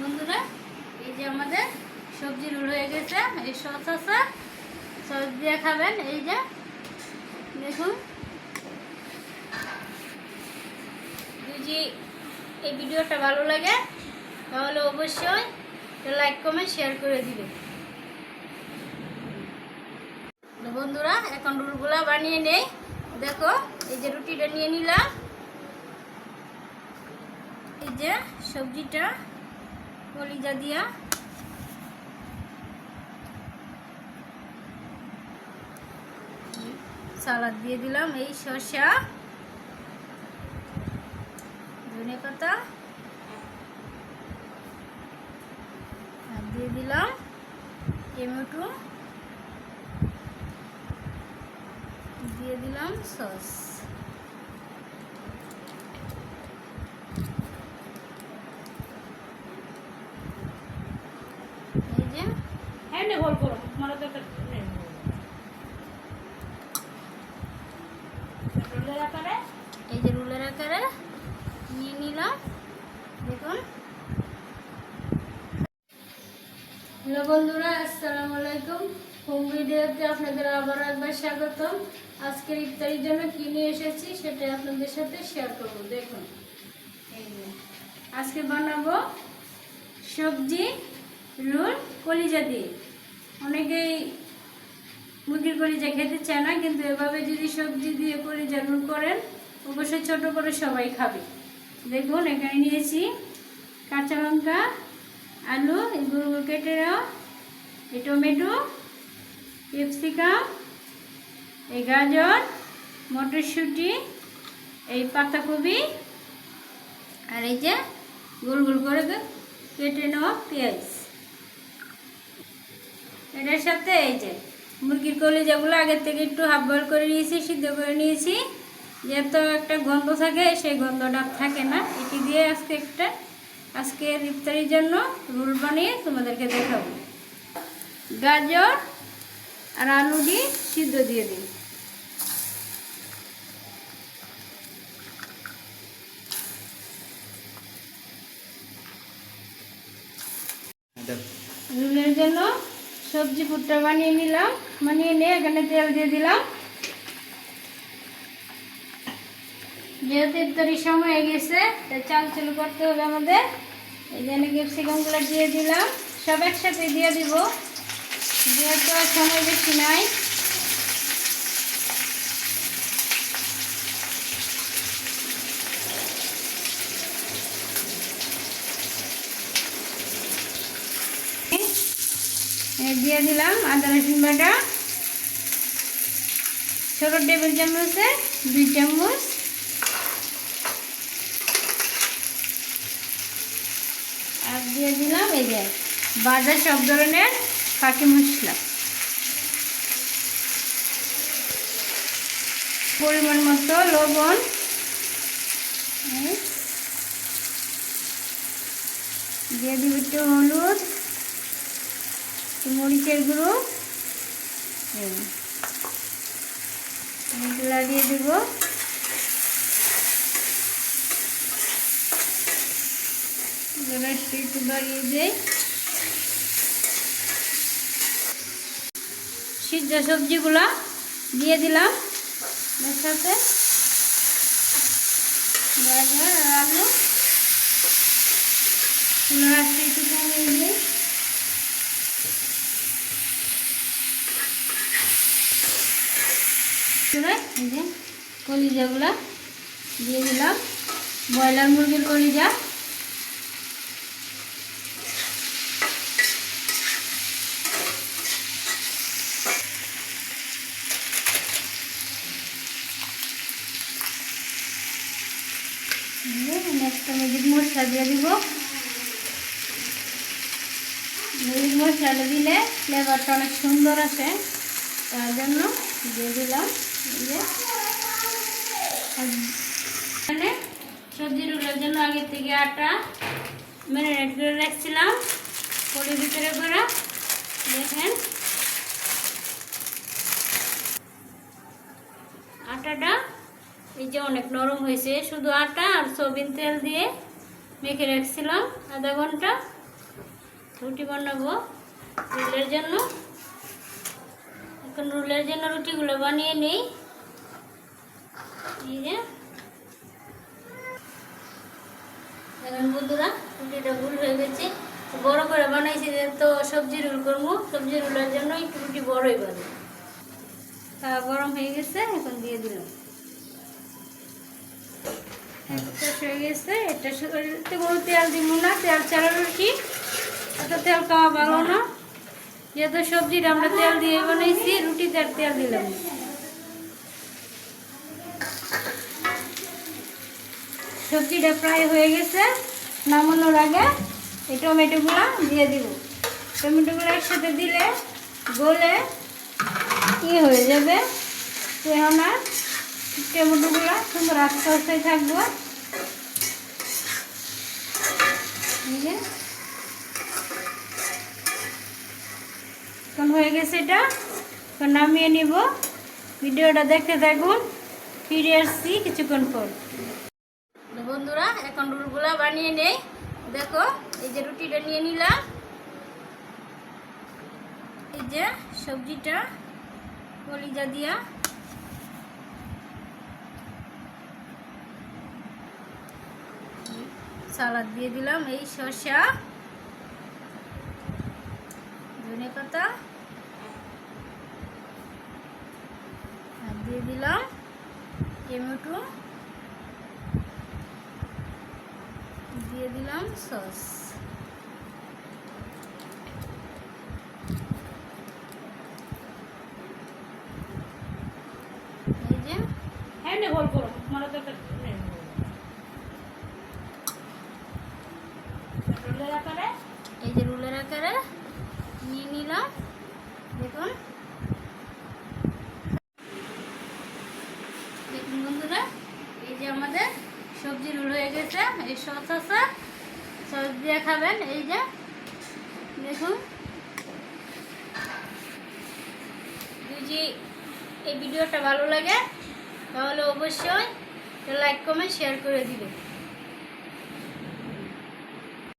বন্ধুরা, এই যে আমাদের সবজি রোল হয়ে গেছে। এই সস আছে, সস দিয়ে খাবেন। এই যে, দেখুন। যদি এই ভিডিওটা ভালো লাগে, তাহলে অবশ্যই লাইক, কমেন্ট, শেয়ার করে দিবে বন্ধুরা, এখন রুলগুলা বানিয়ে নেই। দেখো, এই যে রুটিটা নিয়ে নিলাম। এই যে সবজিটা কলিজা দিয়া। সালাদ দিয়ে দিলাম এই শসা। ধনে পাতা। আর দিয়ে দিলাম টমেটো। দিয়ে দিলাম সস এই যে হ্যাঁ নে হোল করো তোমার তো একটা নে, রোলের আকারে? এই যে রুলের আকারে নিয়ে নিলাম। দেখুন। হ্যালো বন্ধুরা আসসালামু আলাইকুম। হোম ভিডিওতে আপনাদের আবার একবার স্বাগতম। আজকের ইফতারির জন্য কি নিয়ে এসেছি সেটা আপনাদের সাথে শেয়ার করব। দেখুন। এই আজকে বানাবো সবজি রোল কলিজা দিয়ে। অনেকেই মুরগির কলিজা খেতে চায় না, কিন্তু এভাবে যদি সবজি দিয়ে কলিজা রোল করেন, অবশ্যই ছোট করে সবাই খাবে। দেখুন, এখানে নিয়েছি কাঁচা লঙ্কা, আলু এগুলো কেটে এই টমেটো, ক্যাপসিকাম, এই গাজর, মটরশুঁটি, এই পাতাকপি, আর এই যে গোল গোল করে কেটে নেওয়া পেঁয়াজ। এটার সাথে এই যে কলিজাগুলো আগের থেকে একটু হাফ বয়েল করে নিয়েছি সিদ্ধ করে নিয়েছি যেহেতু একটা গন্ধ থাকে সেই গন্ধটা থাকে না। এটি দিয়ে আজকে একটা আজকে ইফতারির জন্য রোল বানিয়ে তোমাদেরকে দেখাবো। গাজর আর আলু দিয়ে সিদ্ধ দিয়ে দিই। রুলের জন্য সবজি ফুটটা বানিয়ে নিলাম। বানিয়ে নিয়ে এখানে তেল দিয়ে দিলাম। যেহেতু ইফতারির সময় হয়ে গেছে, তাই চাল চুল করতে হবে আমাদের। এই জন্য ক্যাপসিকামগুলো দিয়ে দিলাম। সব একসাথে দিয়ে দিব। যেহেতু আর সময় বেশি নাই দিয়ে দিলাম আদা রসুন বাটা। ছোট টেবিল চামচে দুই চামচ। আর দিয়ে দিলাম এই যে বাজার সব ধরনের ফাঁকি মশলা। পরিমাণ মতো লবণ। দিয়ে দিব একটু হলুদ। মরিচের গুঁড়ো। এগুলা দিয়ে দিব। একটু বাড়িয়ে দেয় সিদ্ধ সবজিগুলা দিয়ে দিলাম সাথে গাজর আলু। চুলার একটু কমিয়ে দিই। এই যে কলিজাগুলা দিয়ে দিলাম। ব্রয়লার মুরগির কলিজা। ম্যাজিক মশলা দিয়ে দিব। ম্যাজিক মশলাটা দিলে ফ্লেভারটা অনেক সুন্দর আসে। তার জন্য দিয়ে দিলাম। এখানে সবজি রোলের জন্য আগে থেকে আটা ম্যারিনেট করে রাখছিলাম। পরির ভিতরে করা দেখেন। আটাটা এই যে অনেক নরম হয়েছে। শুধু আটা আর সবিন তেল দিয়ে মেখে রাখছিলাম। আধা ঘণ্টা রুটি বানাবো রুলের জন্য। এখন রুলের জন্য রুটিগুলো বানিয়ে নেই এই যে এখন বন্ধুরা, রুটিটা ভুল হয়ে গেছে। বড় করে বানাইছি তো সবজি রোল করব, সবজি রোলের জন্য একটু রুটি বড়ই বানাবো গরম হয়ে গেছে, এখন দিয়ে দিলাম। হয়ে গেছে, এটা তেল দিব না, তেল এত তেল খাওয়া ভালো না। যেহেতু সবজিটা আমরা তেল দিয়ে বানাইছি, রুটিতে আর তেল দিলাম সবজিটা প্রায় হয়ে গেছে। নামানোর আগে এই টমেটোগুলো দিয়ে দিব। টমেটোগুলো একসাথে দিলে গলে কি হয়ে যাবে। আর টমেটোগুলো সুন্দর আস্তে আস্তে থাকব। এখন হয়ে গেছে এটা। এখন নামিয়ে নিব। ভিডিওটা দেখতে থাকুন। ফিরে আসছি কিছুক্ষণ পর। বন্ধুরা, এখন রুলগুলা বানিয়ে নেই। দেখো, এই যে রুটিটা নিয়ে নিলাম। এই যে সবজিটা, কলিজা দিয়া। সালাদ দিয়ে দিলাম, এই শসা। ধনে পাতা। আর দিয়ে দিলাম টমেটো। দিয়ে দিলাম সস। এই যে। হ্যাঁ নে করো। রোলের আকারে? এই যে রুলের আকারে নিয়ে নিলাম। দেখুন বন্ধুরা এই যে আমাদের সবজি রুল হয়ে এই সস আছে সস দিয়ে খাবেন এই যে, দেখুন। যদি এই ভিডিওটা ভালো লাগে, তাহলে অবশ্যই লাইক, কমেন্ট, শেয়ার করে দিবেন।